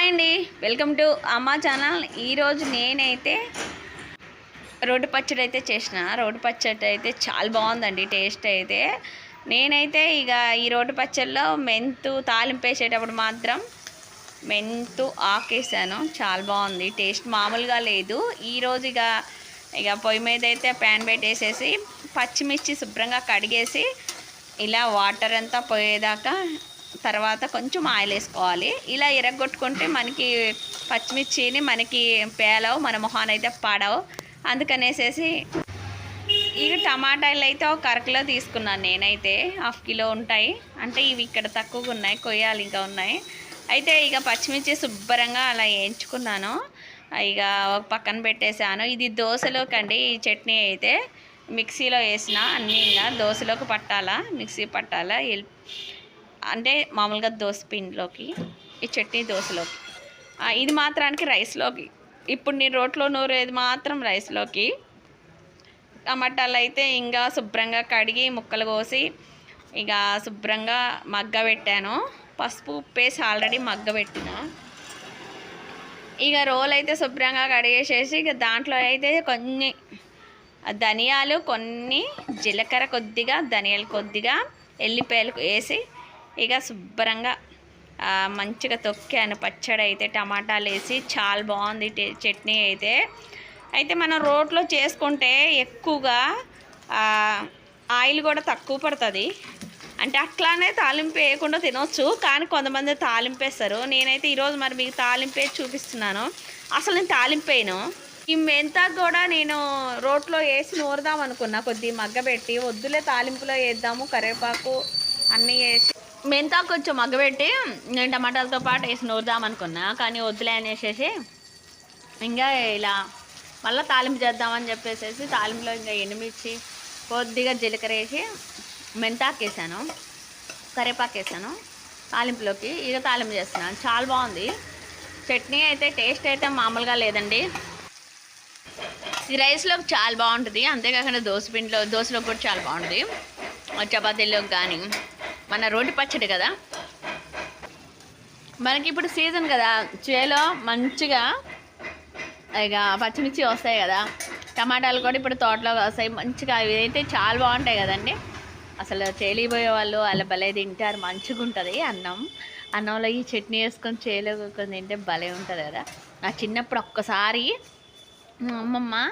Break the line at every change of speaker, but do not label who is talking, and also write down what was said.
Hi అండి. Welcome to అమ్మా channel. ఈరోజు నేనైతే రోడ్డు పచ్చడి అయితే చేసిన. రోడ్డు పచ్చడి అయితే చాలా బాగుందండి టేస్ట్ అయితే. నేనైతే ఇక ఈ రోడ్డు పచ్చడిలో మెంతు తాలింపు వేసేటప్పుడు మాత్రం మెంతు ఆకేసాను చాలా బాగుంది టేస్ట్ మామూలుగా లేదు. ఈరోజు ఇక ఇక పొయ్యి మీద అయితే ప్యాన్ పెట్టేసేసి పచ్చిమిర్చి శుభ్రంగా కడిగేసి ఇలా వాటర్ అంతా పోయేదాకా తర్వాత కొంచెం ఆయిల్ వేసుకోవాలి. ఇలా ఎరగొట్టుకుంటే మనకి పచ్చిమిర్చిని మనకి పేలవు మన మొహాన్ అయితే పడవు. అందుకనేసేసి ఇక టమాటాలు అయితే ఒక అరకిలో తీసుకున్నాను నేనైతే. హాఫ్ కిలో ఉంటాయి. అంటే ఇవి ఇక్కడ తక్కువగా ఉన్నాయి కొయ్యాలి ఇంకా ఉన్నాయి. అయితే ఇక పచ్చిమిర్చి శుభ్రంగా అలా వేయించుకున్నాను. ఇక ఒక పక్కన పెట్టేశాను. ఇది దోశలోకి అండి ఈ చట్నీ అయితే. మిక్సీలో వేసిన అన్నీ ఇంకా దోశలోకి పట్టాలా మిక్సీ పట్టాలా అంటే మామూలుగా దోశ పిండిలోకి ఈ చట్నీ దోశలోకి. ఇది మాత్రానికి రైస్లోకి. ఇప్పుడు నేను రోట్లో నూరేది మాత్రం రైస్లోకి. టమాటాలు అయితే ఇంకా శుభ్రంగా కడిగి ముక్కలు కోసి ఇక శుభ్రంగా మగ్గ పెట్టాను పసుపు ఉప్పేసి ఆల్రెడీ మగ్గ పెట్టిన ఇక రోల్ అయితే శుభ్రంగా కడిగేసేసి ఇక దాంట్లో అయితే కొన్ని ధనియాలు కొన్ని జీలకర్ర కొద్దిగా ధనియాలు కొద్దిగా ఎల్లిపాయలు వేసి ఇక శుభ్రంగా మంచిగా తొక్కాను పచ్చడి అయితే టమాటాలు వేసి చాలా బాగుంది చట్నీ అయితే. అయితే మనం రోట్లో చేసుకుంటే ఎక్కువగా ఆయిల్ కూడా తక్కువ పడుతుంది. అంటే అట్లానే తాలింపు వేయకుండా తినొచ్చు కానీ కొంతమంది తాలింపు వేస్తారు. నేనైతే ఈరోజు మరి మీకు తాలింపే చూపిస్తున్నాను. అసలు నేను తాలింపు వేయను. ఈ మెంతా కూడా నేను రోట్లో వేసి నూరుదాం అనుకున్నా. కొద్దిగా మగ్గబెట్టి వద్దులే తాలింపులో వేద్దాము కరివేపాకు అన్నీ వేసి మెంతా కొంచెం మగ్గబెట్టి నేను టమాటాలతో పాటు వేసి నూరుదాం అనుకున్నా కానీ వద్దులే అనేసేసి ఇంకా ఇలా మళ్ళీ తాలింపు చేద్దామని చెప్పేసి తాలింపులో ఇంకా ఎండుమిర్చి కొద్దిగా జీలకర్ర వేసి మెంతాకు వేసాను కరివేపాకు వేసాను తాలింపులోకి ఇక తాలింపు చేస్తున్నాను చాలా బాగుంది. చట్నీ అయితే టేస్ట్ అయితే మామూలుగా లేదండి. ఈ రైస్లోకి చాలా బాగుంటుంది. అంతేకాకుండా దోశ పిండిలో దోశలోకి కూడా చాలా బాగుంటుంది. చపాతీలోకి కానీ మన రోడ్డు పచ్చడి కదా? మనకి ఇప్పుడు సీజన్ కదా. చేలో మంచిగా ఇక పచ్చిమిర్చి వస్తాయి కదా. టమాటాలు కూడా ఇప్పుడు తోటలో వస్తాయి. మంచిగా అవి అయితే చాలా బాగుంటాయి కదండి. అసలు చేలిపోయే వాళ్ళు అలా భలే తింటారు. మంచిగా ఉంటుంది అన్నం. అన్నంలో ఈ చట్నీ వేసుకొని చేలో కొన్ని తింటే భలే ఉంటుంది కదా. నా చిన్నప్పుడు ఒక్కసారి మా అమ్మమ్మ